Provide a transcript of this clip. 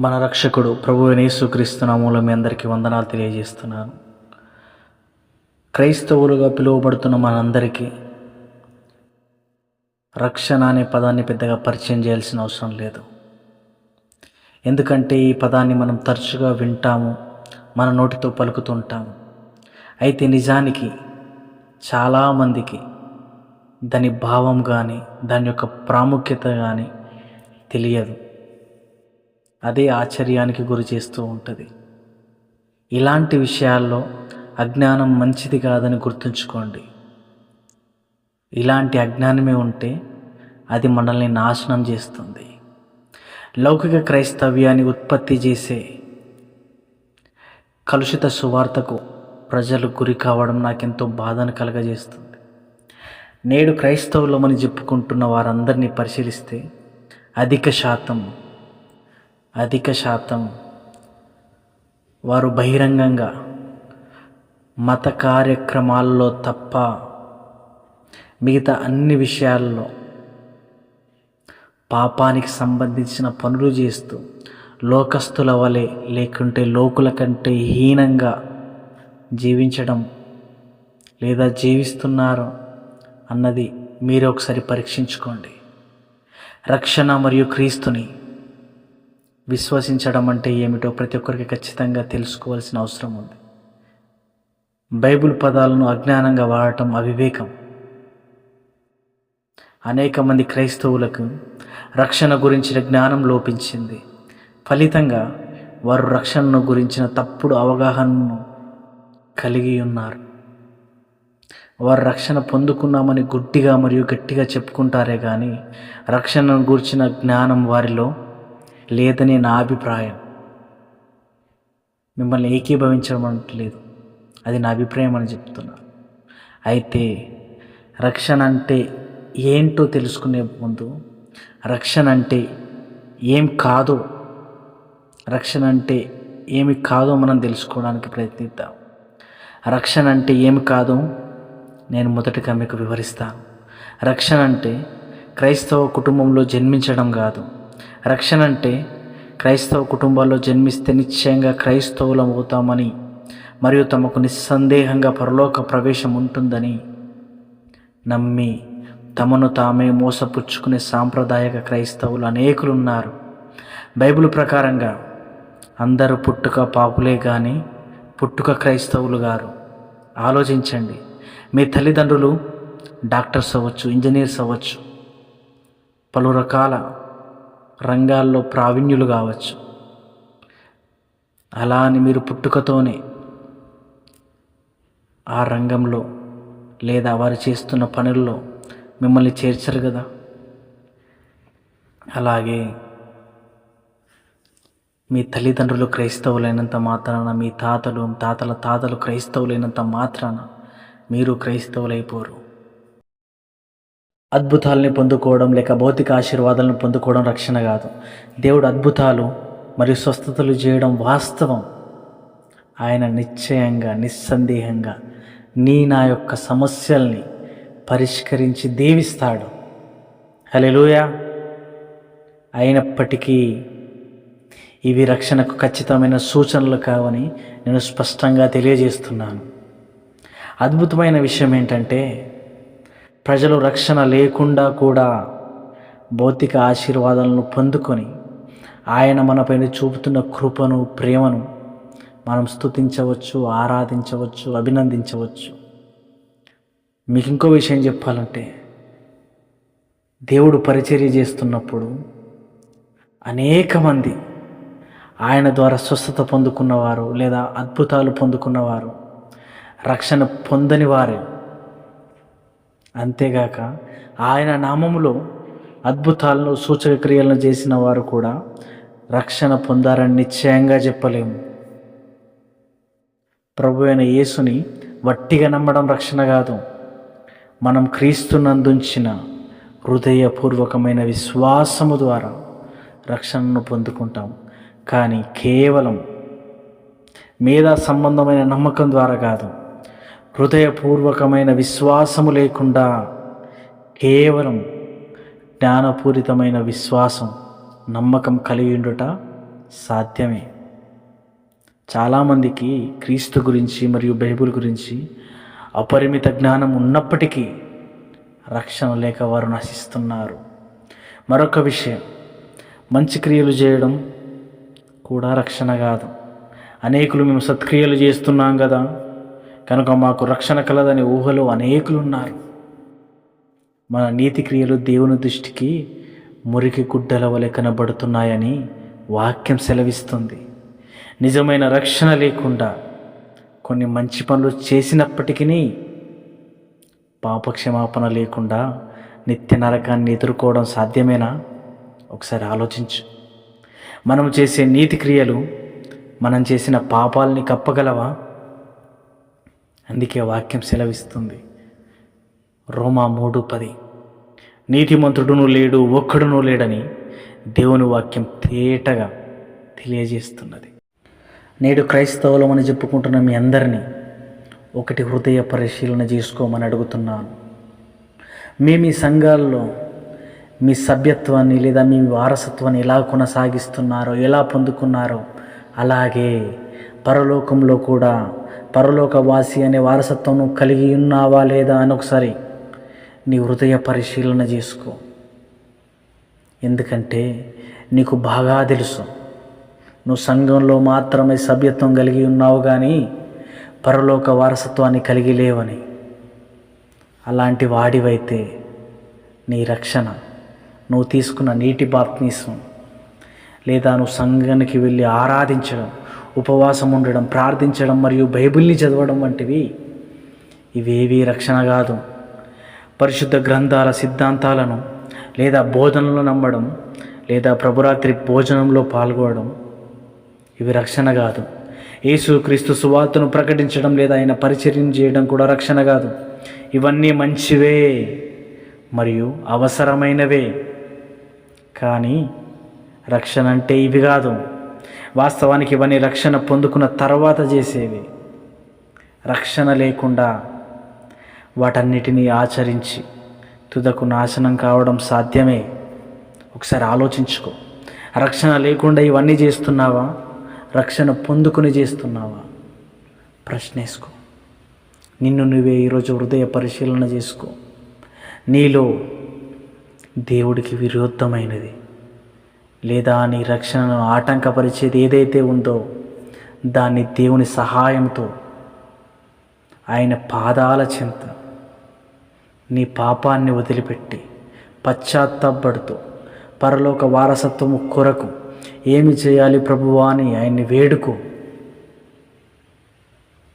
మన రక్షకుడు ప్రభు వినేసుక్రీస్తునామూలం మీ అందరికీ వందనాలు తెలియజేస్తున్నాను. క్రైస్తవులుగా పిలువబడుతున్న మనందరికీ రక్షణ అనే పదాన్ని పెద్దగా పరిచయం చేయాల్సిన అవసరం లేదు. ఎందుకంటే ఈ పదాన్ని మనం తరచుగా వింటాము మన నోటితో పలుకుతుంటాము. అయితే నిజానికి చాలామందికి దాని భావం కానీ దాని యొక్క ప్రాముఖ్యత కానీ తెలియదు. అదే ఆశ్చర్యానికి గురి చేస్తూ ఉంటుంది. ఇలాంటి విషయాల్లో అజ్ఞానం మంచిది కాదని గుర్తుంచుకోండి. ఇలాంటి అజ్ఞానమే ఉంటే అది మనల్ని నాశనం చేస్తుంది. లౌకిక క్రైస్తవ్యాన్ని ఉత్పత్తి చేసే కలుషిత సువార్తకు ప్రజలు గురి కావడం నాకెంతో బాధను కలగజేస్తుంది. నేడు క్రైస్తవులమని చెప్పుకుంటున్న వారందరినీ పరిశీలిస్తే అధిక శాతం అధిక శాతం వారు బహిరంగంగా మత కార్యక్రమాల్లో తప్ప మిగతా అన్ని విషయాల్లో పాపానికి సంబంధించిన పనులు చేస్తూ లోకస్తుల వలె లేకుంటే లోకుల కంటే హీనంగా జీవించడం లేదా జీవిస్తున్నారు అన్నది మీరు ఒకసారి పరీక్షించుకోండి. రక్షణ మరియు క్రీస్తుని విశ్వసించడం అంటే ఏమిటో ప్రతి ఒక్కరికి ఖచ్చితంగా తెలుసుకోవాల్సిన అవసరం ఉంది. బైబిల్ పదాలను అజ్ఞానంగా వాడటం అవివేకం. అనేక మంది క్రైస్తవులకు రక్షణ గురించిన జ్ఞానం లోపించింది. ఫలితంగా వారు రక్షణను గురించిన తప్పుడు అవగాహనను కలిగి ఉన్నారు. వారు రక్షణ పొందుకున్నామని గుడ్డిగా మరియు గట్టిగా చెప్పుకుంటారే కానీ రక్షణను గురించిన జ్ఞానం వారిలో లేదని నా అభిప్రాయం. మిమ్మల్ని ఏకీభవించడం అంటలేదు అది నా అభిప్రాయం అని చెప్తున్నా. అయితే రక్షణ అంటే ఏంటో తెలుసుకునే ముందు రక్షణ అంటే ఏం కాదో రక్షణ అంటే ఏమి కాదో మనం తెలుసుకోవడానికి ప్రయత్నిద్దాం. రక్షణ అంటే ఏమి కాదో నేను మొదటగా మీకు వివరిస్తాను. రక్షణ అంటే క్రైస్తవ కుటుంబంలో జన్మించడం కాదు రక్షణ అంటే క్రైస్తవ కుటుంబాల్లో జన్మిస్తే నిశ్చయంగా క్రైస్తవులం అవుతామని మరియు తమకు నిస్సందేహంగా పరలోక ప్రవేశం ఉంటుందని నమ్మి తమను తామే మోసపుచ్చుకునే సాంప్రదాయక క్రైస్తవులు అనేకులు ఉన్నారు బైబిల్ ప్రకారంగా అందరూ పుట్టుక పాపులే కానీ పుట్టుక క్రైస్తవులు గారు. ఆలోచించండి మీ తల్లిదండ్రులు డాక్టర్స్ అవ్వచ్చు ఇంజనీర్స్ అవ్వచ్చు పలు రకాల రంగాల్లో ప్రావీణ్యులు కావచ్చు. అలా అని మీరు పుట్టుకతోనే ఆ రంగంలో లేదా వారు చేస్తున్న పనుల్లో మిమ్మల్ని చేర్చరు కదా? అలాగే మీ తల్లిదండ్రులు క్రైస్తవులైనంత మాత్రాన మీ తాతలు తాతల తాతలు క్రైస్తవులైనంత మాత్రాన మీరు క్రైస్తవులైపోరు. అద్భుతాలని పొందుకోవడం లేక భౌతిక ఆశీర్వాదాలను పొందుకోవడం రక్షణ కాదు. దేవుడు అద్భుతాలు మరియు స్వస్థతలు చేయడం వాస్తవం. ఆయన నిశ్చయంగా నిస్సందేహంగా నీ నా యొక్క సమస్యల్ని పరిష్కరించి దీవిస్తాడు. హలెలుయా అయినప్పటికీ ఇవి రక్షణకు ఖచ్చితమైన సూచనలు కావని నేను స్పష్టంగా తెలియజేస్తున్నాను. అద్భుతమైన విషయం ఏంటంటే ప్రజలు రక్షణ లేకుండా కూడా భౌతిక ఆశీర్వాదాలను పొందుకొని ఆయన మనపైన చూపుతున్న కృపను ప్రేమను మనం స్తుతించవచ్చు ఆరాధించవచ్చు అభినందించవచ్చు. మీకు ఇంకో విషయం చెప్పాలంటే దేవుడు పరిచర్య చేస్తున్నప్పుడు అనేక మంది ఆయన ద్వారా స్వస్థత పొందుకున్నవారు లేదా అద్భుతాలు పొందుకున్నవారు రక్షణ పొందని వారే అంతేగాక ఆయన నామములో అద్భుతాలను సూచక క్రియలను చేసిన వారు కూడా రక్షణ పొందారని నిశ్చయంగా చెప్పలేము. ప్రభు అయిన యేసుని వట్టిగా నమ్మడం రక్షణ కాదు. మనం క్రీస్తునందుంచిన హృదయపూర్వకమైన విశ్వాసము ద్వారా రక్షణను పొందుకుంటాం. కానీ కేవలం మేధా సంబంధమైన నమ్మకం ద్వారా కాదు. హృదయపూర్వకమైన విశ్వాసము లేకుండా కేవలం జ్ఞానపూరితమైన విశ్వాసం నమ్మకం కలిగి ఉండుట సాధ్యమే. చాలామందికి క్రీస్తు గురించి మరియు బైబిల్ గురించి అపరిమిత జ్ఞానం ఉన్నప్పటికీ రక్షణ లేక వారు నశిస్తున్నారు. మరొక విషయం మంచి క్రియలు చేయడం కూడా రక్షణ కాదు. అనేకులు మేము సత్క్రియలు చేస్తున్నాం కదా కనుక మాకు రక్షణ కలదని ఊహలో అనేకులు ఉన్నారు మన నీతి క్రియలు దేవుని దృష్టికి మురికి గుడ్డల వలె కనబడుతున్నాయని వాక్యం సెలవిస్తుంది. నిజమైన రక్షణ లేకుండా కొన్ని మంచి పనులు చేసినప్పటికీ పాపక్షమాపణ లేకుండా నిత్య నరకాన్ని ఎదుర్కోవడం సాధ్యమేనా? ఒకసారి ఆలోచించు. మనం చేసే నీతి క్రియలు మనం చేసిన పాపాలని కప్పగలవా? అందుకే వాక్యం సెలవిస్తుంది. రోమా మూడు పది. నీతిమంతుడును లేడు ఒక్కడును లేడని దేవుని వాక్యం తేటగా తెలియజేస్తున్నది. నేడు క్రైస్తవులమని చెప్పుకుంటున్న మీ అందరినీ ఒకటి హృదయ పరిశీలన చేసుకోమని అడుగుతున్నాను. మీ మీ సంఘాల్లో మీ సభ్యత్వాన్ని లేదా మీ వారసత్వాన్ని ఎలా కొనసాగిస్తున్నారో ఎలా పొందుకున్నారో అలాగే పరలోకంలో కూడా పరలోకవాసి అనే వారసత్వం కలిగి ఉన్నావా లేదా అని ఒకసారి నీ హృదయ పరిశీలన చేసుకో. ఎందుకంటే నీకు బాగా తెలుసు. నువ్వు సంఘంలో మాత్రమే సభ్యత్వం కలిగి ఉన్నావు కానీ పరలోక వారసత్వాన్ని కలిగి లేవని. అలాంటి వాడివైతే నీ రక్షణ నువ్వు తీసుకున్న నీటి బాప్తీసం లేదా నువ్వు సంఘానికి వెళ్ళి ఆరాధించడం ఉపవాసం ఉండడం ప్రార్థించడం మరియు బైబిల్ని చదవడం వంటివి ఇవేవీ రక్షణ కాదు. పరిశుద్ధ గ్రంథాల సిద్ధాంతాలను లేదా బోధనలు నమ్మడం లేదా ప్రభురాత్రి భోజనంలో పాల్గొనడం ఇవి రక్షణ కాదు. యేసు క్రీస్తు సువార్తను ప్రకటించడం లేదా ఆయన పరిచర్యం చేయడం కూడా రక్షణ కాదు. ఇవన్నీ మంచివే మరియు అవసరమైనవే. కానీ రక్షణ అంటే ఇవి కాదు. వాస్తవానికి ఇవన్నీ రక్షణ పొందుకున్న తర్వాత చేసేవి. రక్షణ లేకుండా వాటన్నిటినీ ఆచరించి తుదకు నాశనం కావడం సాధ్యమే. ఒకసారి ఆలోచించుకో. రక్షణ లేకుండా ఇవన్నీ చేస్తున్నావా? రక్షణ పొందుకుని చేస్తున్నావా? ప్రశ్నేసుకో. నిన్ను నువ్వే ఈరోజు హృదయ పరిశీలన చేసుకో. నీలో దేవుడికి విరుద్ధమైనది. లేదా నీ రక్షణను ఆటంకపరిచేది ఏదైతే ఉందో దాన్ని దేవుని సహాయంతో ఆయన పాదాల చింత నీ పాపాన్ని వదిలిపెట్టి పశ్చాత్తాపడుతూ పరలోక వారసత్వము కొరకు ఏమి చేయాలి ప్రభువా అని ఆయన్ని వేడుకో.